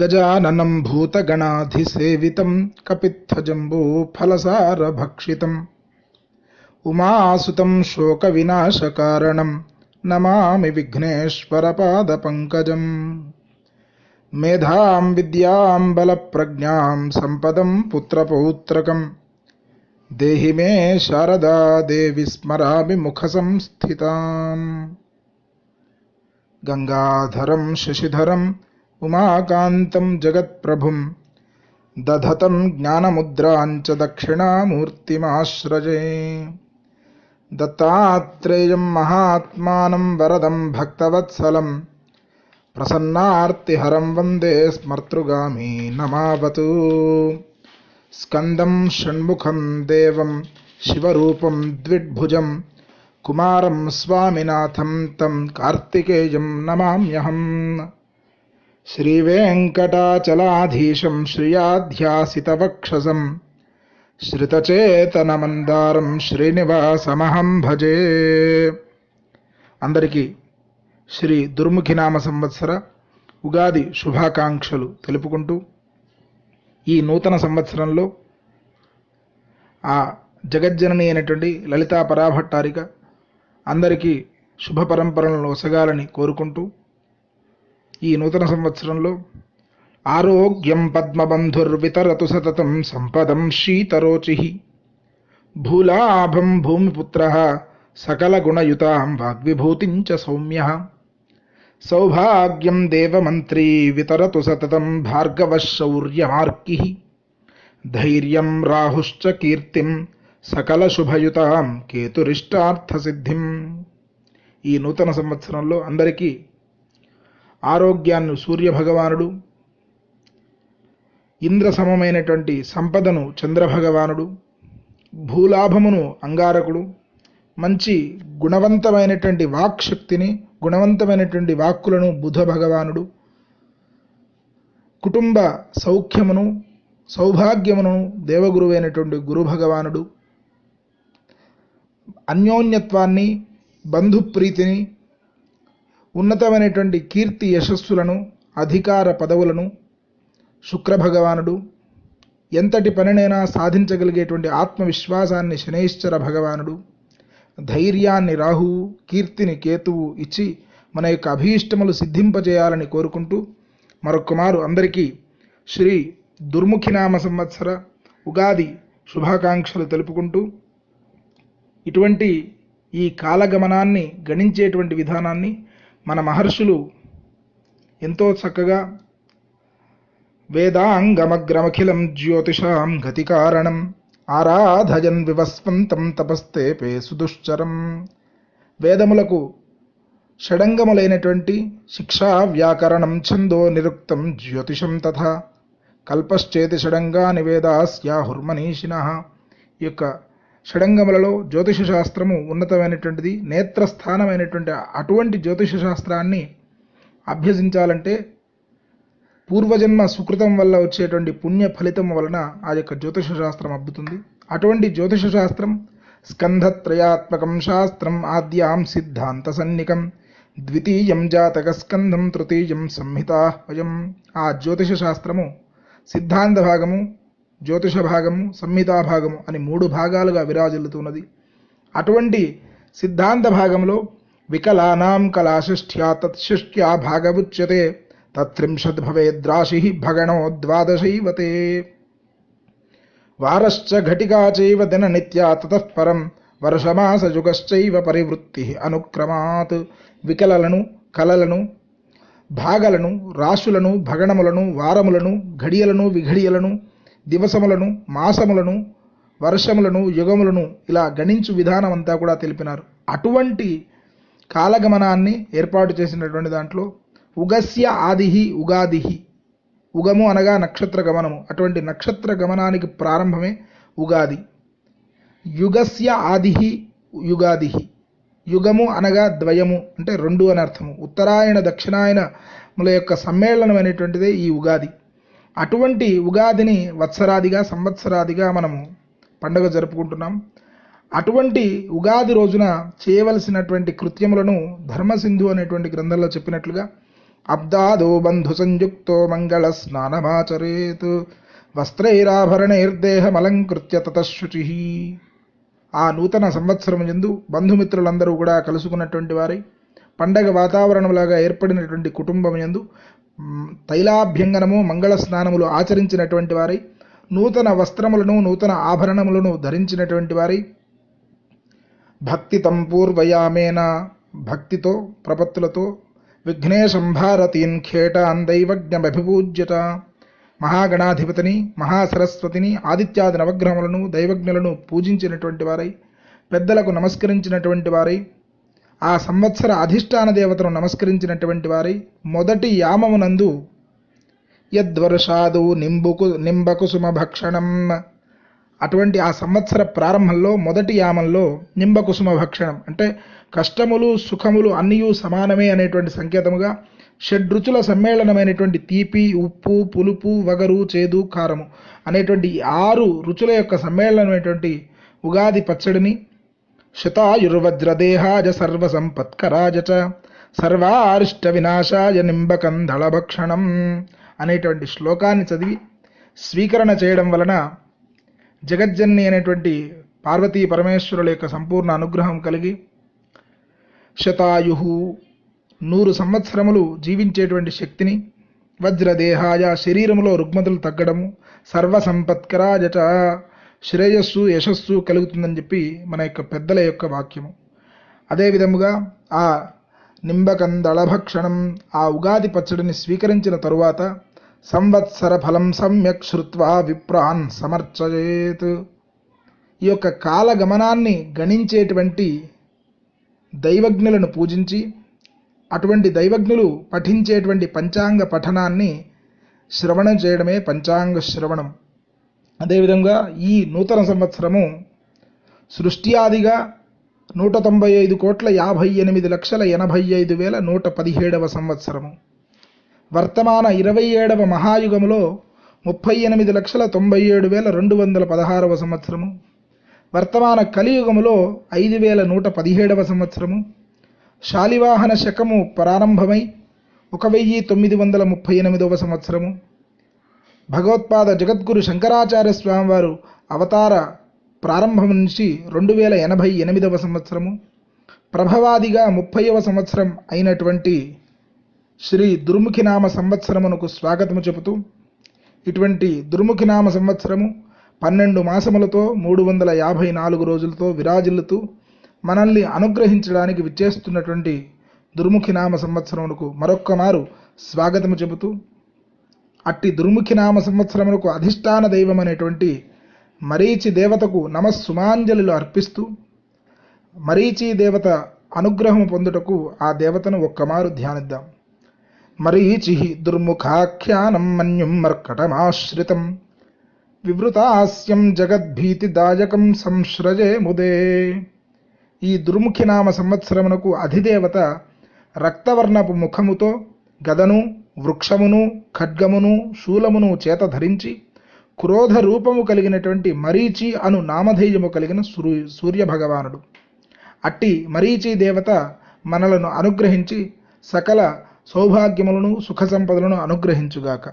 गजाननं भूतगणाधिसेवितं कपित्थजम्बूफलसारभक्षितम्। उमासुतं शोकविनाशकारणं नमामि विघ्नेश्वरपादपङ्कजम्। मेधा विद्यां बलप्रज्ञां संपदम पुत्रपौत्रक देहि मे शारदा देवि स्मरामि मुखसंस्थिताम् गङ्गाधरं उमाका जगत्प्रभु दधतम ज्ञान मुद्रा च दक्षिणामूर्तिमाश्रजे दत्तात्रेयं महात्मानं वरदं भक्तवत्सलं प्रसन्नार्तिहरं वंदे स्मर्तृगामी नमावतु। स्कन्दं षण्मुखं देवं शिवरूपं द्विड्भुजं कुमारं स्वामिनाथं तं कार्तिकेयं नमाम्यहम्। श्रीवेङ्कटाचलाधीशं श्रियाध्यासितवक्षसम् శ్రుతచేతనమందారం శ్రీనివాసమహం భజే. అందరికీ శ్రీ దుర్ముఖినామ సంవత్సర ఉగాది శుభాకాంక్షలు తెలుపుకుంటూ ఈ నూతన సంవత్సరంలో ఆ జగజ్జనని అయినటువంటి లలితా పరాభట్టారిక అందరికీ శుభ పరంపరలను ఒసగాలని కోరుకుంటూ ఈ నూతన సంవత్సరంలో ఆరోగ్యం పద్మబంధుర్వితరతు సతతం సంపదం శీతరోచి. భూలాభం భూమిపుత్ర సకలగుణయుతాం వాగ్విభూతిం చ సౌమ్య. సౌభాగ్యం దేవమంత్రీ వితరతు సతతం భార్గవశౌర్యమార్కి ధైర్యం రాహుశ్చ కీర్తిం సకలశుభయుతాం కేతురిష్టార్థసిద్ధిం. ఈ నూతన సంవత్సరంలో అందరికీ ఆరోగ్యాన్ని సూర్యభగవానుడు ఇంద్ర సమమైనటువంటి సంపదను చంద్రభగవానుడు భూలాభమును అంగారకుడు మంచి గుణవంతమైనటువంటి వాక్శక్తిని గుణవంతమైనటువంటి వాక్కులను బుధ భగవానుడు కుటుంబ సౌఖ్యమును సౌభాగ్యమును దేవగురువైనటువంటి గురు భగవానుడు అన్యోన్యత్వాన్ని బంధుప్రీతిని ఉన్నతమైనటువంటి కీర్తి యశస్సులను అధికార పదవులను శుక్రభగవానుడు ఎంతటి పనినైనా సాధించగలిగేటువంటి ఆత్మవిశ్వాసాన్ని శనైశ్చర భగవానుడు ధైర్యాన్ని రాహువు కీర్తిని కేతువు ఇచ్చి మన యొక్క అభీష్టములు సిద్ధింపజేయాలని కోరుకుంటూ మరొకమారు అందరికీ శ్రీ దుర్ముఖినామ సంవత్సర ఉగాది శుభాకాంక్షలు తెలుపుకుంటూ ఇటువంటి ఈ కాలగమనాన్ని గణించేటువంటి విధానాన్ని మన మహర్షులు ఎంతో చక్కగా వేదాంగమగ్రమఖిలం జ్యోతిషాం గతికారణం. ఆరాధయన్ వివస్వంతం తపస్తేపే సుదుశ్చరం. వేదములకు షడంగములైనటువంటి శిక్షా వ్యాకరణం ఛందో నిరుక్తం జ్యోతిషం తథా. కల్పశ్చేతి షడంగా నివేదాస్యాహుర్మనీషిణ ఈ యొక్క షడంగములలో జ్యోతిష శాస్త్రము ఉన్నతమైనటువంటిది నేత్రస్థానమైనటువంటి అటువంటి జ్యోతిష శాస్త్రాన్ని అభ్యసించాలంటే పూర్వజన్మ సుకృతం వల్ల వచ్చేటువంటి పుణ్య ఫలితం వలన ఆ యొక్క జ్యోతిష శాస్త్రం అబ్బుతుంది. అటువంటి జ్యోతిష శాస్త్రం స్కంధత్రయాత్మకం శాస్త్రం ఆద్యాం సిద్ధాంత సన్నికం ద్వితీయం జాతక స్కంధం తృతీయం సంహితాహయం ఆ జ్యోతిష శాస్త్రము సిద్ధాంత భాగము జ్యోతిష భాగము సంహితా భాగము అని మూడు భాగాలుగా విరాజిల్లుతున్నది. అటువంటి సిద్ధాంత భాగంలో వికలానాం కళాషష్ఠ్యా తత్షష్ట్యా భాగముచ్యతే. తత్రింశద్ భవేద్రాశి భగణో ద్వాదశైవతే వారశ్చ ఘటికా చైవ దిన నిత్యా తతఃపరం వర్షమాసయుగశ్చైవ పరివృత్తి అనుక్రమాత్. వికలలను కలలను భాగలను రాశులను భగణములను వారములను ఘడియలను విఘడియలను దివసములను మాసములను వర్షములను యుగములను ఇలా గణించు విధానం అంతా కూడా తెలిపినారు. అటువంటి కాలగమనాన్ని ఏర్పాటు చేసినటువంటి దాంట్లో ఉగస్య ఆదిహి ఉగాదిహి. ఉగము అనగా నక్షత్ర గమనము అటువంటి నక్షత్ర గమనానికి ప్రారంభమే ఉగాది. యుగస్య ఆదిహి యుగాదిహి. యుగము అనగా ద్వయము అంటే రెండు అని అర్థము. ఉత్తరాయణ దక్షిణాయనముల యొక్క సమ్మేళనం అనేటువంటిదే ఈ ఉగాది. అటువంటి ఉగాదిని వత్సరాదిగా సంవత్సరాదిగా మనము పండుగ జరుపుకుంటున్నాం. అటువంటి ఉగాది రోజున చేయవలసినటువంటి కృత్యములను ధర్మసింధు అనేటువంటి గ్రంథంలో చెప్పినట్లుగా అబ్దాదో బంధు సంయుక్తో మంగళ స్నానమాచరేత్. వస్త్రైరాభరణైర్దేహమలంకృత్య తతశుచి ఆ నూతన సంవత్సరం ఎందు బంధుమిత్రులందరూ కూడా కలుసుకున్నటువంటి వారై పండగ వాతావరణంలాగా ఏర్పడినటువంటి కుటుంబం ఎందు తైలాభ్యంగనము మంగళ స్నానములు ఆచరించినటువంటి వారై నూతన వస్త్రములను నూతన ఆభరణములను ధరించినటువంటి వారై భక్తి తంపూర్వయామేన భక్తితో ప్రపత్తులతో విఘ్నేశం భారతీన్ ఖేటాన్ దైవజ్ఞమభిపూజ్యత. మహాగణాధిపతిని మహాసరస్వతిని ఆదిత్యాది నవగ్రహములను దైవజ్ఞులను పూజించినటువంటి వారై పెద్దలకు నమస్కరించినటువంటి వారై ఆ సంవత్సర అధిష్టాన దేవతను నమస్కరించినటువంటి వారై మొదటి యామమునందు యద్వర్షాదు నింబుకు నింబకుసుమ భక్షణం. అటువంటి ఆ సంవత్సర ప్రారంభంలో మొదటి యామంలో నింబకుసుమ భక్షణం అంటే కష్టములు సుఖములు అన్నీ సమానమే అనేటువంటి సంకేతముగా షడ్రుచుల సమ్మేళనమైనటువంటి తీపి ఉప్పు పులుపు వగరు చేదు కారము అనేటువంటి ఆరు రుచుల యొక్క సమ్మేళనమైనటువంటి ఉగాది పచ్చడిని శతాయుర్వజ్రదేహాయ సర్వసంపత్కరాజ చ సర్వారిష్ట వినాశాయ నింబకం భక్షణం అనేటువంటి శ్లోకాన్ని చదివి స్వీకరణ చేయడం వలన జగజ్జన్ని అనేటువంటి పార్వతీ పరమేశ్వరుల యొక్క సంపూర్ణ అనుగ్రహం కలిగి శతాయు నూరు సంవత్సరములు జీవించేటువంటి శక్తిని వజ్రదేహాయ శరీరములో రుగ్మతులు తగ్గడము సర్వసంపత్కరాజట శ్రేయస్సు యశస్సు కలుగుతుందని చెప్పి మన యొక్క పెద్దల యొక్క వాక్యము. అదేవిధముగా ఆ నింబకందళభక్షణం ఆ ఉగాది పచ్చడిని స్వీకరించిన తరువాత సంవత్సర ఫలం సమ్యక్ శ్రుత్వా విప్రాన్ సమర్చయేత్. ఈ యొక్క కాలగమనాన్ని గణించేటువంటి దైవజ్ఞులను పూజించి అటువంటి దైవజ్ఞులు పఠించేటువంటి పంచాంగ పఠనాన్ని శ్రవణం చేయడమే పంచాంగ శ్రవణం. అదేవిధంగా ఈ నూతన సంవత్సరము సృష్టియాదిగా నూట తొంభై ఐదు కోట్ల యాభై ఎనిమిది లక్షల ఎనభై ఐదు వేల నూట పదిహేడవ సంవత్సరము. వర్తమాన ఇరవై ఏడవ మహాయుగములో ముప్పై ఎనిమిది లక్షల తొంభై ఏడు వేల రెండు వందల పదహారవ సంవత్సరము. వర్తమాన కలియుగములో ఐదు వేల నూట పదిహేడవ సంవత్సరము. శాలివాహన శకము ప్రారంభమై ఒక వెయ్యి తొమ్మిది వందల ముప్పై ఎనిమిదవ సంవత్సరము. భగవత్పాద జగద్గురు శంకరాచార్య స్వామివారు అవతార ప్రారంభం నుంచి రెండు వేల ఎనభై ఎనిమిదవ సంవత్సరము. ప్రభవాదిగా ముప్పైవ సంవత్సరం అయినటువంటి శ్రీ దుర్ముఖినామ సంవత్సరమునకు స్వాగతము చెబుతూ ఇటువంటి దుర్ముఖినామ సంవత్సరము పన్నెండు మాసములతో మూడు వందల యాభై నాలుగు రోజులతో విరాజిల్లుతూ మనల్ని అనుగ్రహించడానికి విచ్చేస్తున్నటువంటి దుర్ముఖినామ సంవత్సరమునకు మరొక్క మారు స్వాగతము చెబుతూ అట్టి దుర్ముఖినామ సంవత్సరమునకు అధిష్టాన దైవం అనేటువంటి మరీచి దేవతకు నమస్సుమాంజలిలు అర్పిస్తూ మరీచి దేవత అనుగ్రహం పొందుటకు ఆ దేవతను ఒక్కమారు ధ్యానిద్దాం. మరీచి దుర్ముఖాఖ్యానం మన్యుం మర్కటమాశ్రితం. వివృతాస్యం జగద్భీతిదాయకం సంశ్రజే ముదే. ఈ దుర్ముఖినామ సంవత్సరమునకు అధిదేవత రక్తవర్ణపు ముఖముతో గదను వృక్షమును ఖడ్గమును శూలమును చేత ధరించి క్రోధ రూపము కలిగినటువంటి మరీచి అను నామధేయము కలిగిన సూర్య సూర్యభగవానుడు. అట్టి మరీచి దేవత మనలను అనుగ్రహించి సకల సౌభాగ్యములను సుఖ సంపదలను అనుగ్రహించుగాక.